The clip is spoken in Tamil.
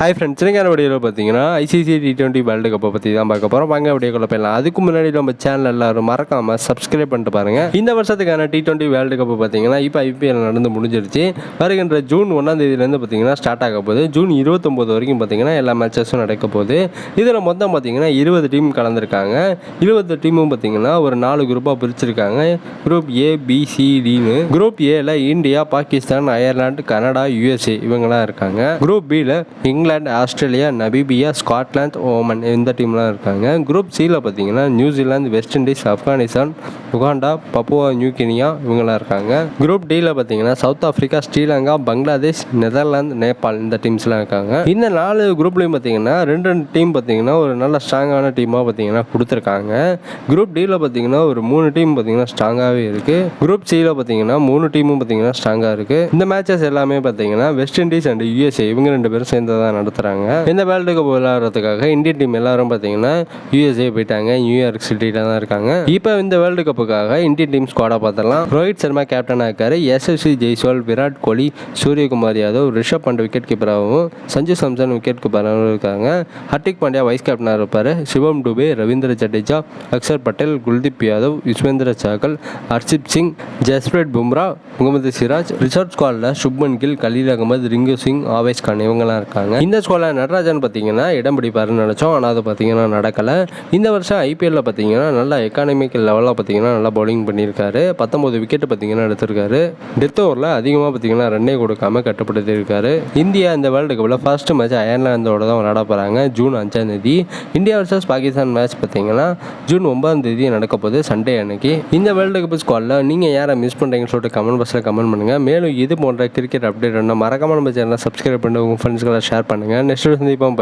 ஹாய் ஃப்ரெண்ட்ஸ் இன்னைக்கான வீடியோவில் பார்த்தீங்கன்னா ஐசிசி டி டுவெண்ட்டி வேர்ல்டு கப்பை பற்றி தான் பார்க்க போகிறோம் வாங்க வீடியோக்குள்ள போயிடலாம். அதுக்கு முன்னாடி நம்ம சேனல் எல்லாரும் மறக்காமல் சப்ஸ்கிரைப் பண்ணிட்டு பாருங்க. இந்த வருஷத்துக்கான டி டுவெண்ட்டி வேர்ல்டு கப்பு பார்த்தீங்கன்னா இப்போ ஐபிஎல் நடந்து முடிஞ்சிருச்சு. வருகின்ற ஜூன் ஒன்றாம் தேதியிலேருந்து பார்த்தீங்கன்னா ஸ்டார்ட் ஆக போகுது. ஜூன் இருபத்தொம்போது வரைக்கும் பார்த்தீங்கன்னா எல்லா மேட்சஸும் நடக்க போகுது. இதில் மொத்தம் பார்த்தீங்கன்னா இருபது டீம் கலந்துருக்காங்க. இருபது டீமும் பார்த்தீங்கன்னா ஒரு நாலு குரூப்பாக பிரிச்சிருக்காங்க. குரூப் ஏ பிசிடின்னு குரூப் ஏல India Pakistan Ireland Canada USA இவங்கெல்லாம் இருக்காங்க. குரூப் பியில் England Australia Namibia Scotland Oman இந்த டீம்லாம் இருக்காங்க. குரூப் சியில் பார்த்தீங்கன்னா New Zealand West Indies Afghanistan Uganda Papua New Guinea இவங்கெல்லாம் இருக்காங்க. குரூப் டியில் பார்த்தீங்கன்னா South Africa Sri Lanka Bangladesh Netherlands Nepal இந்த டீம்ஸ்லாம் இருக்காங்க. இந்த நாலு குரூப்லேயும் பார்த்தீங்கன்னா ரெண்டு ரெண்டு டீம் பார்த்தீங்கன்னா ஒரு நல்ல ஸ்ட்ராங்கான டீமாக பார்த்தீங்கன்னா கொடுத்துருக்காங்க. குரூப் டியில் பார்த்தீங்கன்னா ஒரு மூணு டீம் பார்த்தீங்கன்னா ஸ்ட்ராங்காகவே இருக்குது குரூப் சியில் பார்த்தீங்கன்னா மூணு டீமும் பார்த்தீங்கன்னா ஸ்ட்ராங்காக இருக்குது இந்த மேட்சஸ் எல்லாமே பார்த்தீங்கன்னா வெஸ்ட் இண்டீஸ் அண்ட் யூஎஸ்ஏ இவங்க ரெண்டு பேரும் சேர்ந்து தான் நடத்துகிறாங்க இந்த வேர்ல்டு கப் விளையாடுறதுக்காக இந்தியன் டீம் எல்லாரும் பார்த்தீங்கன்னா யூஎஸ்ஏ போயிட்டாங்க. நியூயார்க் சிட்டியில் தான் இருக்காங்க. இப்போ இந்த வேர்ல்டு கப்புக்காக இந்தியன் டீம் ஸ்குவாடாக பார்த்தலாம் ரோஹித் சர்மா கேப்டனாக இருக்காரு. எஸ்எஸ்சி ஜெய்ஸ்வால் விராட் கோலி சூரியகுமார் யாதவ் ரிஷப் பண்ட் விக்கெட் கீப்பராகவும் சஞ்சு சாம்சன் விக்கெட் கீப்பராகவும் இருக்காங்க. ஹர்திக் பாண்டியா வைஸ் கேப்டனாக இருப்பார். சிவம் டுபே ரவீந்திர ஜடேஜா அக்ஷர் பட்டேல் குல்தீப் யாதவ் யுஸ்வேந்திர சாகல் ஹர்ஷிப் சிங் ஜஸ்பிரீத் பும்ரா முகமது சிராஜ் ரிசர்வ் ஸ்குவாடில் சுப்மன் கில் கலீல் அகமது ரிங்கு சிங் ஆவேஷ் கான் இவங்கெல்லாம் இருக்காங்க. இந்த ஸ்குவாடில் நடராஜன் பார்த்தீங்கன்னா இடம் பிடிப்பாருன்னு நினச்சோம். ஆனால் அது பார்த்தீங்கன்னா நடக்கலை. இந்த வருஷம் ஐபிஎல்லில் பார்த்தீங்கன்னா நல்லா எக்கானமிக் லெவலில் பார்த்தீங்கன்னா நல்லா பவுலிங் பண்ணியிருக்காரு. பத்தொம்பது விக்கெட் பார்த்தீங்கன்னா எடுத்திருக்காரு. டெத் ஓவரில் அதிகமாக பார்த்தீங்கன்னா ரன்னே கொடுக்காம கட்டுப்படுத்தியிருக்காரு. இந்தியா இந்த வேர்ல்டு கப்பில் ஃபர்ஸ்ட் மேட்ச் அயர்லாந்தோட தான் விளையாட போகிறாங்க ஜூன் அஞ்சாம் தேதி. இந்தியா வர்சஸ் பாகிஸ்தான் மேட்ச் பார்த்தீங்கன்னா ஜூன் ஒன்பதாம் தேதி நடக்க போகுது சண்டே அன்னைக்கு. இந்த வேர்ல்டு கப் ஸ்குவாடில் நீங்கள் யாரை மிஸ் பண்ணுறீங்கன்னு சொல்லிட்டு கமெண்ட் பாக்ஸில் கமெண்ட் பண்ணுங்கள் மேலும் இது போன்ற கிரிக்கெட் அப்டேட் மறக்காம நம்ம சேனலை சப்ஸ்கிரைப் பண்ணி உங்கள் ஃப்ரெண்ட்ஸ்களை ஷேர் பண்ணுங்கள் நெக்ஸ்ட் சந்திப்போம். பை